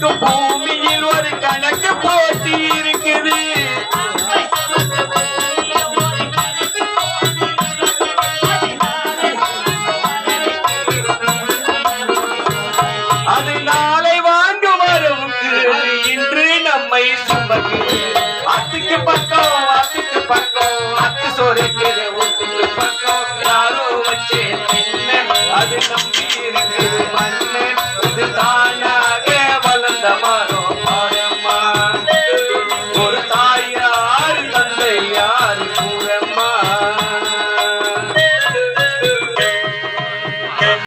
Go home. சுவை சுமக்கு. அத்துக்கு பக்கம் அத்துக்கு பக்கம். அத்து சோறுக்கு ஒத்துக்கு பக்கம். யாரோ வச்சே அது நம்பி இருக்குது. மண்ணு தானாக வளர்ந்த மரம். பாடம்மா ஒரு தாயார் தந்தை யாருக்கு